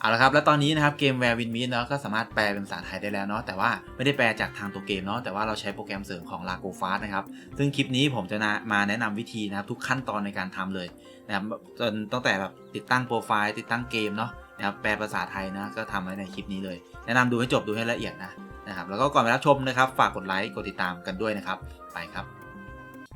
เอาละครับ แล้วตอนนี้นะครับเกม Where Win Meet เนาะก็สามารถแปลเป็นภาษาไทยได้แล้วเนาะแต่ว่าไม่ได้แปลจากทางตัวเกมเนาะแต่ว่าเราใช้โปรแกรมเสริมของ Lago Fast นะครับ ซึ่งคลิปนี้ผมจะมาแนะนำวิธีนะครับทุกขั้นตอนในการทำเลยนะครับจนตั้งแต่แบบติดตั้งโปรไฟล์ติดตั้งเกมเนาะนะครับแปลภาษาไทยนะก็ทำไว้ในคลิปนี้เลย แนะนำดูให้จบดูให้ละเอียดนะนะครับแล้วก็ก่อนไปรับชมนะครับฝากกดไลค์กดติดตามกันด้วยนะครับไปครับ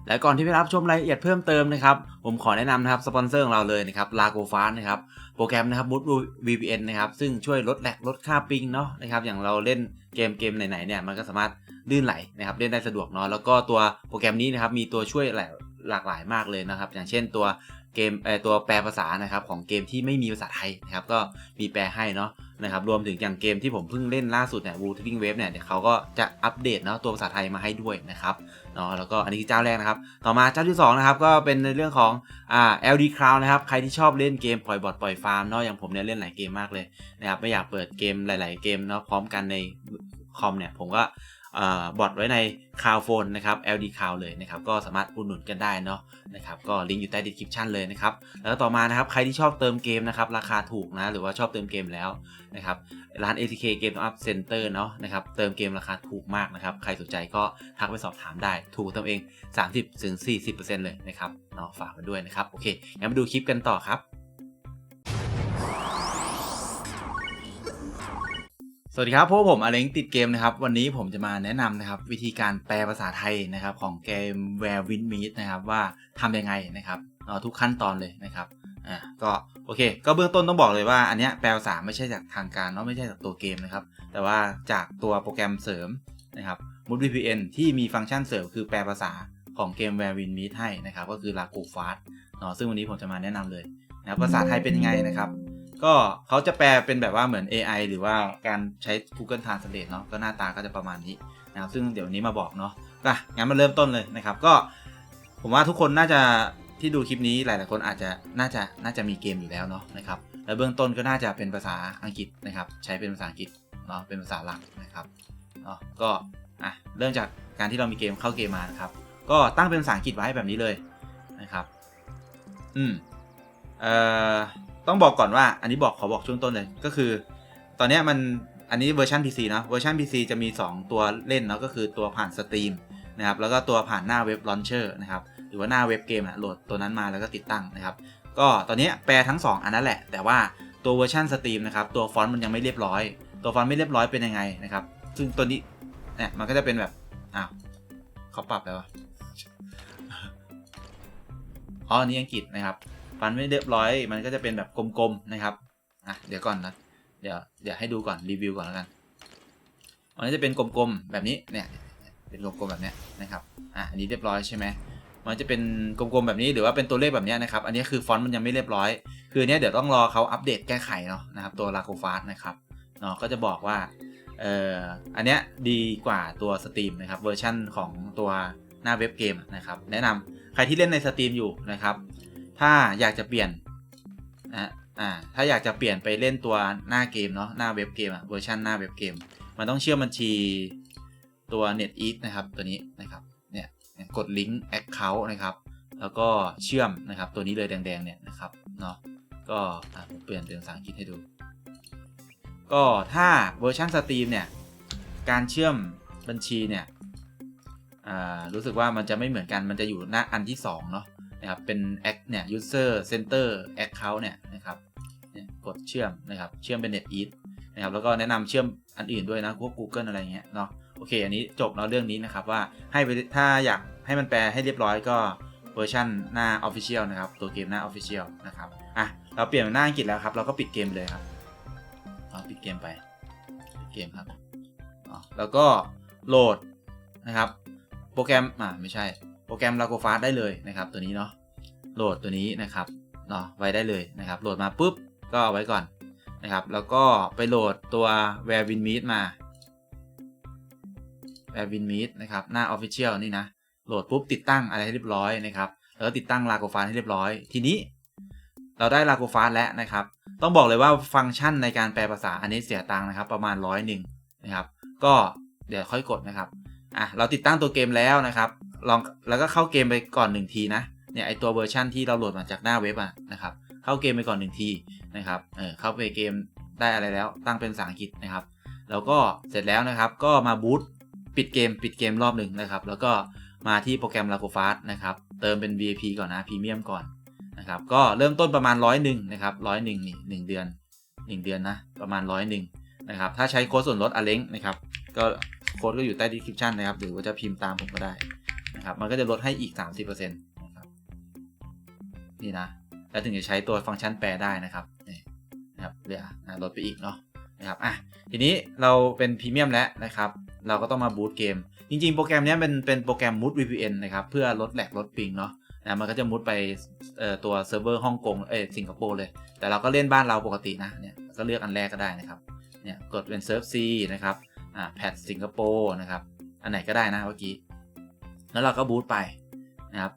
และก่อนที่ไปรับชมรายละเอียดเพิ่มเติมนะครับ ผมขอแนะนำนะครับสปอนเซอร์ของเราเลยนะครับ Lago Fast นะครับ โปรแกรมนะครับ Mood VPN นะครับ ซึ่งช่วยลดแหลกลดค่าปิงเนาะนะครับ อย่างเราเล่นเกมเกมไหนๆเนี่ย มันก็สามารถลื่นไหลนะครับ เล่นได้สะดวกเนาะ แล้วก็ตัวโปรแกรมนี้นะครับ มีตัวช่วยหลายหลากหลายมากเลยนะครับ อย่างเช่นตัวเกมเอ่อตัวแปลภาษานะครับของเกมที่ไม่มีภาษาไทยนะครับ ก็มีแปลให้เนาะ นะครับรวมถึงอย่างเกมที่ผมเพิ่งเล่นล่าสุดเนี่ย w o o t e r i n g Wave เนี่ยเดี๋ยวเขาก็จะอัปเดตเนาะตัวภาษาไทยมาให้ด้วยนะครับเนาะแล้วก็อันนี้คือเจ้าแรกนะครับ ต่อมาเจ้าที่สองนะครับก็เป็นในเรื่องของอ่า LD Cloud นะครับใครที่ชอบเล่นเกมปล่อยบอทปล่อยฟาร์มเนาะอย่างผมเนี่ยเล่นหลายเกมมากเลยนะครับไม่อยากเปิดเกมหลาย ๆ เกมเนาะพร้อมกันในคอมเนี่ยผมก็ บอทไว้ในคาวโฟนนะครับ LD Cloud เลยนะครับ ก็สามารถอุดหนุนกันได้เนาะนะครับ ก็ลิงก์อยู่ใต้ description เลยนะครับ แล้วต่อมานะครับ ใครที่ชอบเติมเกมนะครับ ราคาถูกนะ หรือว่าชอบเติมเกมแล้วนะครับ ร้าน ATK Game Up Center เนาะนะครับ เติมเกมราคาถูกมากนะครับ ใครสนใจก็ทักไปสอบถามได้ ถูกเติมเอง 30ถึง40%เลยนะครับ เนาะ ฝากกันด้วยนะครับ โอเค งั้นมาดูคลิปกันต่อครับ สวัสดีครับพวกผมอเล้งติดเกมนะครับ วันนี้ผมจะมาแนะนำนะครับ วิธีการแปลภาษาไทยนะครับของเกม Where Win Meet นะครับว่าทำยังไงนะครับเนาทุกขั้นตอนเลยนะครับอ่าก็โอเค ก็เบื้องต้นต้องบอกเลยว่าอันเนี้ยแปลภาษาไม่ใช่จากทางการเนาะไม่ใช่จากตัวเกมนะครับ แต่ว่าจากตัวโปรแกรมเสริมนะครับ Mood VPN ที่มีฟังก์ชันเสริมคือแปลภาษาของเกม Where Win Meet ให้นะครับ ก็คือ Lago Fast เนาะซึ่งวันนี้ผมจะมาแนะนำเลยนะครับภาษาไทยเป็นยังไงนะครับ ก็เขาจะแปลเป็นแบบว่าเหมือน AI หรือว่าการใช้ Google Translate เนาะก็หน้าตาก็จะประมาณนี้นะครับซึ่งเดี๋ยวนี้มาบอกเนาะก็งั้นมาเริ่มต้นเลยนะครับ ก็ผมว่าทุกคนน่าจะที่ดูคลิปนี้หลาย ๆ คนอาจจะน่าจะน่าจะมีเกมอยู่แล้วเนาะนะครับแล้วเบื้องต้นก็น่าจะเป็นภาษาอังกฤษนะครับ ใช้เป็นภาษาอังกฤษเนาะเป็นภาษาหลักนะครับเนาะก็อะเริ่มจากการที่เรามีเกมเข้าเกมมานะครับ ก็ตั้งเป็นภาษาอังกฤษไว้แบบนี้เลยนะครับ อืมเอ่อ ต้องบอกก่อนว่าอันนี้บอกขอบอกช่วงต้นเลยก็คือ ตอนนี้มันอันนี้เวอร์ชัน PC เนาะเวอร์ชัน PC จะมี 2 ตัวเล่นเนาะก็คือตัวผ่านสตรีมนะครับแล้วก็ตัวผ่านหน้าเว็บลอนเชอร์นะครับหรือว่าหน้าเว็บเกมอะโหลดตัวนั้นมาแล้วก็ติดตั้งนะครับก็ตอนนี้แปลทั้ง 2 อันนั้นแหละ แต่ว่าตัวเวอร์ชันสตรีมนะครับตัวฟอนต์มันยังไม่เรียบร้อย ตัวฟอนต์ไม่เรียบร้อยเป็นยังไงนะครับซึ่งตัวนี้เนี่ยมันก็จะเป็นแบบอ้าวเขาปรับแล้วอ๋ออันนี้อังกฤษนะครับ ฟันไม่เรียบร้อย มันก็จะเป็นแบบกลมๆนะครับอะเดี๋ยวก่อนนะเดี๋ยวเดี๋ยวให้ดูก่อนรีวิวก่อนแล้วกันมันก็จะเป็นกลมๆแบบนี้เนี่ยเป็นกลมๆแบบเนี้ยนะครับอะอันนี้เรียบร้อยใช่ไหมมันจะเป็นกลมๆแบบนี้หรือว่าเป็นตัวเลขแบบนี้นะครับ อันนี้คือฟอนต์มันยังไม่เรียบร้อย คือเนี้ยเดี๋ยวต้องรอเขาอัปเดตแก้ไขเนาะนะครับตัว l a c o f a s t นะครับเนาะก็จะบอกว่าเอ่ออันเนี้ยดีกว่าตัวสตรีมนะครับเวอร์ชั่นของตัวหน้าเว็บเกมนะครับแนะนำใครที่เล่นในสตรีมอยู่นะครับ ถ้าอยากจะเปลี่ยนนะอ่าถ้าอยากจะเปลี่ยนไปเล่นตัวหน้าเกมเนาะหน้าเว็บเกมอะเวอร์ชันหน้าเว็บเกม มันต้องเชื่อมบัญชีตัว NetEase นะครับ ตัวนี้นะครับเนี่ยกดลิงก์ Account นะครับ แล้วก็เชื่อมนะครับ ตัวนี้เลยแดงๆเนี่ยนะครับเนาะก็ผมเปลี่ยนเป็นภาษาอังกฤษให้ดู ก็ถ้าเวอร์ชันสตรีมเนี่ยการเชื่อมบัญชีเนี่ยรู้สึกว่ามันจะไม่เหมือนกันมันจะอยู่หน้าอันที่2เนาะ นะครับเป็น act เนี่ย user center account เนี่ยนะครับกดเชื่อมนะครับเชื่อมเป็น NetEase นะครับแล้วก็แนะนำเชื่อมอันอื่นด้วยนะพวก Google อะไรเงี้ยเนาะโอเค อันนี้จบแล้วเรื่องนี้นะครับว่าให้ไปถ้าอยากให้มันแปลให้เรียบร้อยก็เวอร์ชันหน้า Official นะครับ ตัวเกมหน้า Official นะครับอะเราเปลี่ยนหน้าอังกฤษแล้วครับเราก็ปิดเกมเลยครับเอาปิดเกมไปเกมครับแล้วก็โหลดนะครับ โปรแกรมอ่าไม่ใช่ รแกรม Lago Fast ได้เลยนะครับ ตัวนี้เนาะโหลดตัวนี้นะครับเนาะไว้ได้เลยนะครับ โหลดมาปุ๊บก็เอาไว้ก่อนนะครับ แล้วก็ไปโหลดตัว Where Win Meet มา Where Win Meet นะครับหน้า Official นี่นะโหลดปุ๊บติดตั้งอะไรให้เรียบร้อยนะครับแล้วก็ติดตั้ง Lago Fast ให้เรียบร้อย ทีนี้ เราได้ Lago Fast แล้วนะครับ ต้องบอกเลยว่าฟังก์ชันในการแปลภาษาอันนี้เสียตังค์นะครับ ประมาณร้อยหนึ่งนะครับ ก็เดี๋ยวค่อยกดนะครับอะเราติดตั้งตัวเกมแล้วนะครับ ลองแล้วก็เข้าเกมไปก่อนหนึ่งทีนะเนี่ยไอตัวเวอร์ชันที่เราโหลดมาจากหน้าเว็บอะนะครับเข้าเกมไปก่อนหนึ่งทีนะครับเออเข้าไปเกมได้อะไรแล้วตั้งเป็นภาษาอังกฤษนะครับแล้วก็เสร็จแล้วนะครับก็มาบูตปิดเกมปิดเกมรอบหนึ่งนะครับแล้วก็มาที่โปรแกรม l a c o f a s t นะครับเติมเป็น VIP ก่อนนะพรีเมียมก่อนนะครับก็เริ่มต้นประมาณร้อยหนึ่งนะครับร้อยหนึ่งนี่หนึ่งเดือนหนึ่งเดือนนะประมาณร้อยหนึ่งนะครับถ้าใช้โค้ดส่วนลดอเล้งนะครับก็โค้ดก็อยู่ใต้ description นะครับหรือว่าจะพิมพ์ตามผมก็ได้ นะครับ มันก็จะลดให้อีก 30%นะครับ นี่นะ แล้วถึงจะใช้ตัวฟังก์ชันแปลได้นะครับ นี่นะครับเดี๋ยวนะลดไปอีกเนาะนะครับ อะ ทีนี้เราเป็นพรีเมียมแล้วนะครับ เราก็ต้องมาบูตเกม จริงๆ โปรแกรมนี้เป็นเป็นโปรแกรม Mood VPN นะครับ เพื่อลดแหลกลดปิงเนาะนะมันก็จะมุดไปตัวเซิร์ฟเวอร์ฮ่องกง เออสิงคโปร์เลย แต่เราก็เล่นบ้านเราปกตินะ เนี่ย ก็เลือกอันแรกก็ได้นะครับ เนี่ย กดเป็นเซิร์ฟซีนะครับ อ่า แพดสิงคโปร์นะครับ อันไหนก็ได้นะเมื่อกี้ แล้วเราก็บูตไปนะครับ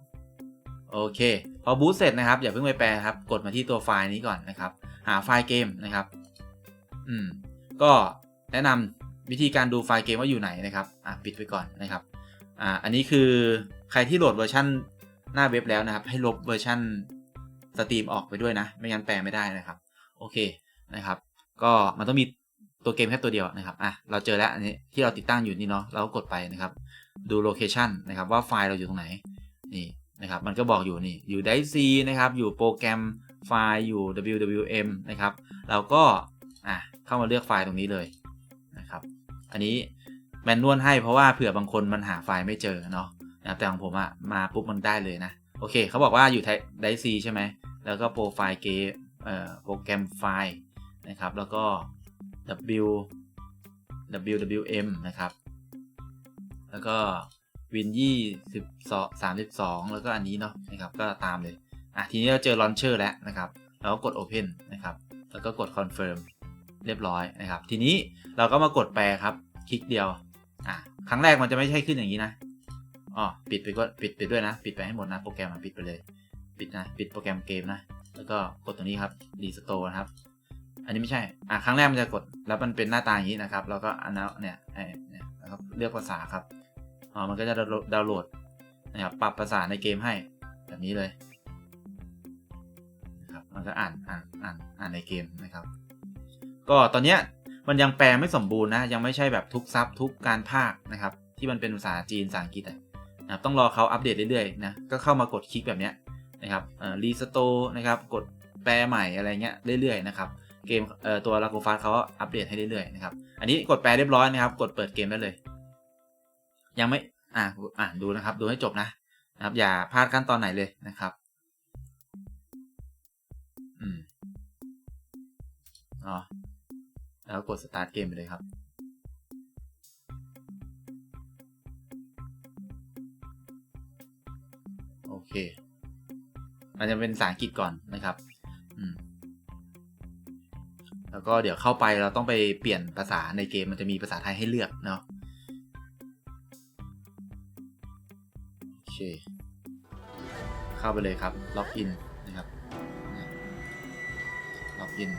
โอเค พอบูตเสร็จนะครับอย่าเพิ่งไปแปลครับ กดมาที่ตัวไฟล์นี้ก่อนนะครับ หาไฟล์เกมนะครับ อืมก็แนะนำวิธีการดูไฟล์เกมว่าอยู่ไหนนะครับอะปิดไปก่อนนะครับอ่าอันนี้คือใครที่โหลดเวอร์ชันหน้าเว็บแล้วนะครับ ให้ลบเวอร์ชันสตรีมออกไปด้วยนะ ไม่งั้นแปลไม่ได้นะครับ โอเคนะครับ ก็มันต้องมีตัวเกมแค่ตัวเดียวนะครับอะเราเจอแล้วอันนี้ที่เราติดตั้งอยู่นี่เนาะเราก็กดไปนะครับ ดูโลเคชันนะครับว่าไฟล์เราอยู่ตรงไหนนี่นะครับมันก็บอกอยู่นี่อยู่ไดซีนะครับอยู่โปรแกรมไฟล์อยู่ wwm นะครับเราก็อะเข้ามาเลือกไฟล์ตรงนี้เลยนะครับอันนี้แมนนวลให้เพราะว่าเผื่อบางคนมันหาไฟล์ไม่เจอเนาะนะครับแต่ของผมอะมาปุ๊บมันได้เลยนะโอเคเขาบอกว่าอยู่ไดซีใช่ไหมแล้วก็โปรไฟล์เกมเอ่อโปรแกรมไฟล์นะครับแล้วก็ w wwm นะครับ แล้วก็ win ยี่สิบสองสามสิบสองแล้วก็อันนี้เนาะนะครับก็ตามเลย อะทีนี้เราเจอ launcher แล้วนะครับเราก็กด open นะครับ แล้วก็กด confirm เรียบร้อยนะครับ ทีนี้เราก็มากดแปลครับ คลิกเดียว อะครั้งแรกมันจะไม่ใช่ขึ้นอย่างนี้นะอ๋อปิดไปก็ปิดไปด้วยนะ ปิดไปให้หมดนะ โปรแกรมมันปิดไปเลย ปิดนะ ปิดโปรแกรมเกมนะ แล้วก็กดตรงนี้ครับ restore นะครับ อันนี้ไม่ใช่ อะครั้งแรกมันจะกด แล้วมันเป็นหน้าตาอย่างนี้นะครับ แล้วก็อันนั้นเนี่ยไอ้เนี่ยนะครับเลือกภาษาครับ อ๋อมันก็จะดาวน์โหลดนะครับปรับภาษาในเกมให้แบบนี้เลยนะครับมันก็อ่านอ่านอ่านอ่านในเกมนะครับ ก็ตอนเนี้ยมันยังแปลไม่สมบูรณ์นะยังไม่ใช่แบบทุกซับทุกการภาคนะครับ ที่มันเป็นภาษาจีนภาษาอังกฤษนะครับต้องรอเขาอัปเดตเรื่อยๆนะก็เข้ามากดคลิกแบบเนี้ยนะครับอ่อรีสโตนะครับกดแปลใหม่อะไรเงี้ยเรื่อยๆนะครับเกมเอ่อตัวลาโกฟาสเขาอัปเดตให้เรื่อยๆนะครับอันนี้กดแปลเรียบร้อยนะครับ กดเปิดเกมได้เลย ยังไม่อ่าอ่านดูนะครับ ดูให้จบนะนะครับ อย่าพลาดขั้นตอนไหนเลยนะครับอืมอ๋อแล้วกดสตาร์ทเกมไปเลยครับโอเคมันจะเป็นภาษาอังกฤษก่อนนะครับอืมแล้วก็เดี๋ยวเข้าไปเราต้องไปเปลี่ยนภาษาในเกมมันจะมีภาษาไทยให้เลือกเนาะ เค เข้าไปเลยครับ ล็อกอินนะครับ ล็อกอิน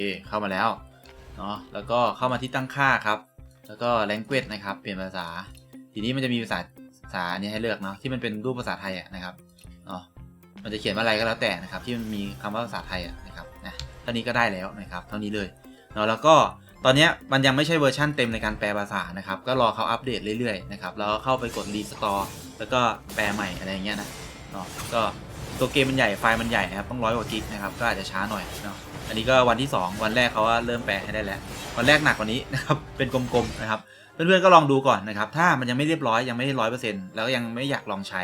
เคเข้ามาแล้วเนาะแล้วก็เข้ามาที่ตั้งค่าครับ แล้วก็ language นะครับ เปลี่ยนภาษา ทีนี้มันจะมีภาษาภาษาเนี้ให้เลือกเนาะที่มันเป็นรูปภาษาไทยอะนะครับเนาะมันจะเขียนว่าอะไรก็แล้วแต่นะครับ ที่มันมีคำว่าภาษาไทยอะนะครับนะเท่านี้ก็ได้แล้วนะครับ เท่านี้เลยเนาะแล้วก็ตอนนี้มันยังไม่ใช่เวอร์ชั่นเต็มในการแปลภาษานะครับ ก็รอเขาอัปเดตเรื่อยๆนะครับแล้วก็เข้าไปกด restore แล้วก็แปลใหม่อะไรเงี้ยนะเนาะก็ตัวเกมมันใหญ่ไฟล์มันใหญ่นะครับต้องร้อยกว่ากิกนะครับก็อาจจะช้าหน่อยเนาะ อันนี้ก็วันที่ 2 วันแรกเขาว่าเริ่มแปลให้ได้แล้ว วันแรกหนักกว่านี้นะครับ เป็นกลมๆนะครับ เพื่อนๆก็ลองดูก่อนนะครับ ถ้ามันยังไม่เรียบร้อยยังไม่ร้อยเปอร์เซ็นต์แล้วก็ยังไม่อยากลองใช้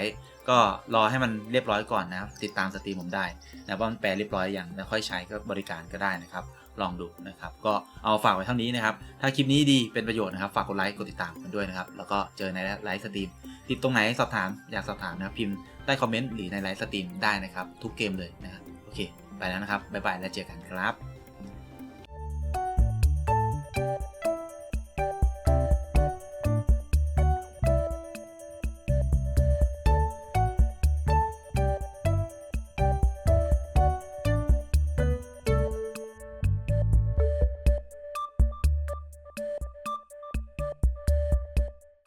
ก็รอให้มันเรียบร้อยก่อนนะครับ ติดตามสตรีมผมได้นะว่ามันแปลเรียบร้อยอย่างแล้วค่อยใช้ก็บริการก็ได้นะครับ ลองดูนะครับ ก็เอาฝากไว้เท่านี้นะครับ ถ้าคลิปนี้ดีเป็นประโยชน์นะครับ ฝากกดไลค์กดติดตามกันด้วยนะครับ แล้วก็เจอในไลฟ์สตรีม ติดตรงไหนสอบถามอยากสอบถามนะครับพิมพ์ใต้คอมเมนต์หรือในไลฟ์สตรีมได้นะครับทุกเกมเลยนะครับโอเค ไปแล้วนะครับบ๊ายบายแล้วเจอกันครับ